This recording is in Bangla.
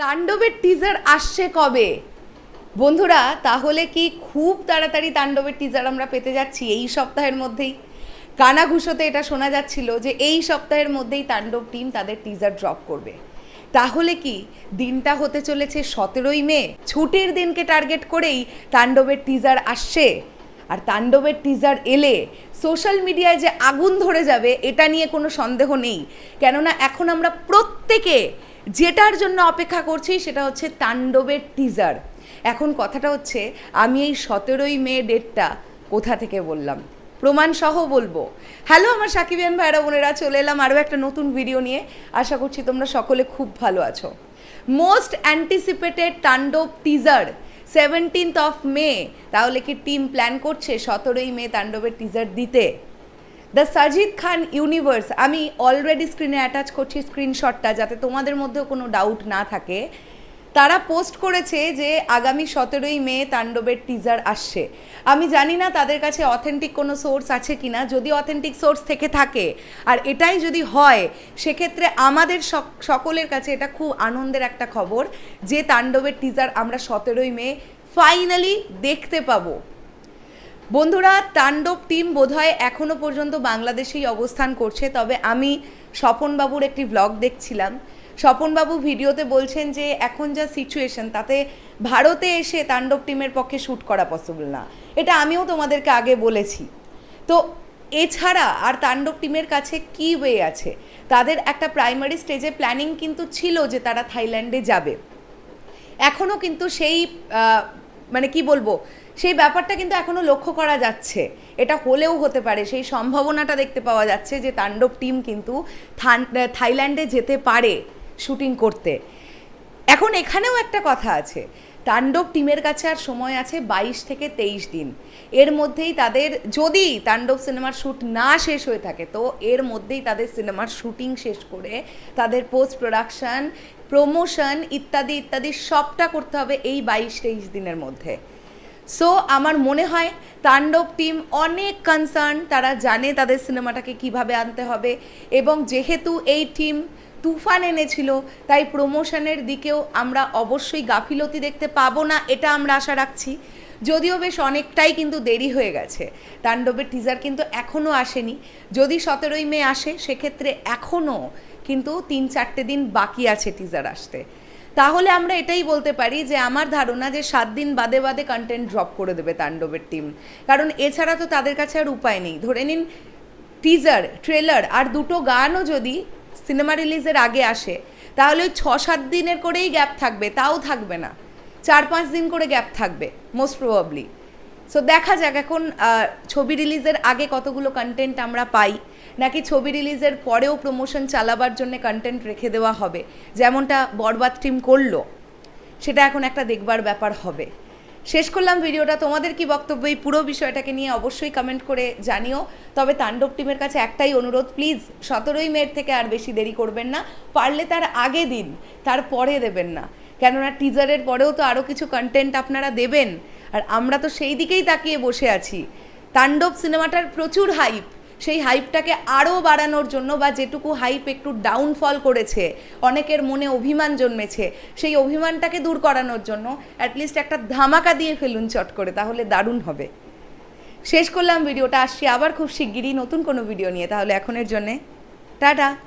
তাণ্ডবের টিজার আসছে কবে? বন্ধুরা, তাহলে কি খুব তাড়াতাড়ি তাণ্ডবের টিজার আমরা পেতে যাচ্ছি? এই সপ্তাহের মধ্যেই কানাঘুষোতে এটা শোনা যাচ্ছিল যে এই সপ্তাহের মধ্যেই তাণ্ডব টিম তাদের টিজার ড্রপ করবে। তাহলে কি দিনটা হতে চলেছে সতেরোই মে? ছুটির দিনকে টার্গেট করেই তাণ্ডবের টিজার আসছে। আর তাণ্ডবের টিজার এলে সোশ্যাল মিডিয়ায় যে আগুন ধরে যাবে, এটা নিয়ে কোনো সন্দেহ নেই। কেননা এখন আমরা প্রত্যেকে যেটার জন্য অপেক্ষা করছি সেটা হচ্ছে তাণ্ডবের টিজার এখন কথাটা হচ্ছে, আমি এই সতেরোই মে ডেটটা কোথা থেকে বললাম? প্রমাণ সহ বলব। হ্যালো আমার সাকিবিয়ান ভাইরা বোনেরা, চলে এলাম আরও একটা নতুন ভিডিও নিয়ে। আশা করছি তোমরা সকলে খুব ভালো আছো। Most anticipated Tandav teaser seventeenth of May তাহলে কি টিম প্ল্যান করছে সতেরোই মে তাণ্ডবের টিজার দিতে? দ্য সাজিদ খান ইউনিভার্স আমি অলরেডি স্ক্রিনে অ্যাটাচ করছি স্ক্রিনশটটা যাতে তোমাদের মধ্যেও কোনো ডাউট না থাকে। তারা পোস্ট করেছে যে আগামী সতেরোই মে তাণ্ডবের টিজার আসছে। আমি জানি না তাদের কাছে অথেন্টিক কোনো সোর্স আছে কি না যদি অথেন্টিক সোর্স থেকে থাকে, আর এটাই যদি হয়, সেক্ষেত্রে আমাদের সকলের কাছে এটা খুব আনন্দের একটা খবর যে তাণ্ডবের টিজার আমরা সতেরোই মে ফাইনালি দেখতে পাবো। বন্ধুরা, তাণ্ডব টিম বোধহয় এখনও পর্যন্ত বাংলাদেশেই অবস্থান করছে। তবে আমি স্বপনবাবুর একটি ব্লগ দেখছিলাম। স্বপনবাবু ভিডিওতে বলছেন যে, এখন যা সিচুয়েশন তাতে ভারতে এসে তাণ্ডব টিমের পক্ষে শ্যুট করা পসিবল না। এটা আমিও তোমাদেরকে আগে বলেছি। তো এছাড়া আর তাণ্ডব টিমের কাছে কি ওয়ে আছে? তাদের একটা প্রাইমারি স্টেজে প্ল্যানিং কিন্তু ছিল যে তারা থাইল্যান্ডে যাবে। এখনও কিন্তু সেই মানে কি বলব সেই ব্যাপারটা কিন্তু এখনও লক্ষ্য করা যাচ্ছে। এটা হলেও হতে পারে। সেই সম্ভাবনাটা দেখতে পাওয়া যাচ্ছে যে তাণ্ডব টিম কিন্তু থাইল্যান্ডে যেতে পারে শুটিং করতে। এখন এখানেও একটা কথা আছে। তাণ্ডব টিমের কাছে আর সময় আছে বাইশ থেকে তেইশ দিন। এর মধ্যেই তাদের যদি তাণ্ডব সিনেমার শ্যুট না শেষ হয়ে থাকে, তো এর মধ্যেই তাদের সিনেমার শ্যুটিং শেষ করে তাদের পোস্ট প্রোডাকশন প্রমোশন ইত্যাদি ইত্যাদি সবটা করতে হবে এই বাইশ, তেইশ দিনের মধ্যে। সো আমার মনে হয় তাণ্ডব টিম অনেক কনসার্ন তারা জানে তাদের সিনেমাটাকে কীভাবে আনতে হবে এবং যেহেতু এই টিম তুফান এনেছিল, তাই প্রমোশনের দিকেও আমরা অবশ্যই গাফিলতি দেখতে পাবো না, এটা আমরা আশা রাখছি। যদিও বেশ অনেকটাই কিন্তু দেরি হয়ে গেছে। তাণ্ডবের টিজার কিন্তু এখনও আসেনি। যদি সতেরোই মে আসে, সেক্ষেত্রে এখনও কিন্তু তিন চারটে দিন বাকি আছে টিজার আসতে। তাহলে আমরা এটাই বলতে পারি যে আমার ধারণা যে সাত দিন বাদে বাদে কন্টেন্ট ড্রপ করে দেবে তাণ্ডবের টিম কারণ এছাড়া তো তাদের কাছে আর উপায় নেই। ধরে নিন টিজার ট্রেলার আর দুটো গানও যদি সিনেমা রিলিজের আগে আসে, তাহলে ওই ছ সাত দিনের করেই গ্যাপ থাকবে, তাও থাকবে না। চার পাঁচ দিন করে গ্যাপ থাকবে মোস্ট প্রবাবলি সো দেখা যাক এখন ছবি রিলিজের আগে কতগুলো কন্টেন্ট আমরা পাই। নাকি ছবি রিলিজের পরেও প্রমোশন চালাবার জন্য কন্টেন্ট রেখে দেওয়া হবে? যেমনটা বরবাদ টিম করল। সেটা এখন একটা দেখবার ব্যাপার হবে। শেষ করলাম ভিডিওটা। তোমাদের কি বক্তব্য? এই পুরো বিষয়টাকে নিয়ে অবশ্যই কমেন্ট করে জানিও। তবে তাণ্ডব টিমের কাছে একটাই অনুরোধ প্লিজ সতেরোই মের থেকে আর বেশি দেরি করবেন না। পারলে তার আগে দিন, তার পরে দেবেন না। কেননা টিজারের পরেও তো আরও কিছু কন্টেন্ট আপনারা দেবেন। আর আমরা তো সেই দিকেই তাকিয়ে বসে আছি। তাণ্ডব সিনেমাটার প্রচুর হাইপ সেই হাইপটাকে আরও বাড়ানোর জন্য বা যেটুকু হাইপ একটু ডাউনফল করেছে, অনেকের মনে অভিমান জন্মেছে, সেই অভিমানটাকে দূর করানোর জন্য অ্যাটলিস্ট একটা ধামাকা দিয়ে ফেলুন চট করে, তাহলে দারুণ হবে। শেষ করলাম ভিডিওটা, আসছি আবার খুব শিগগিরই নতুন কোনো ভিডিও নিয়ে, তাহলে এখনের জন্যে, টাটা!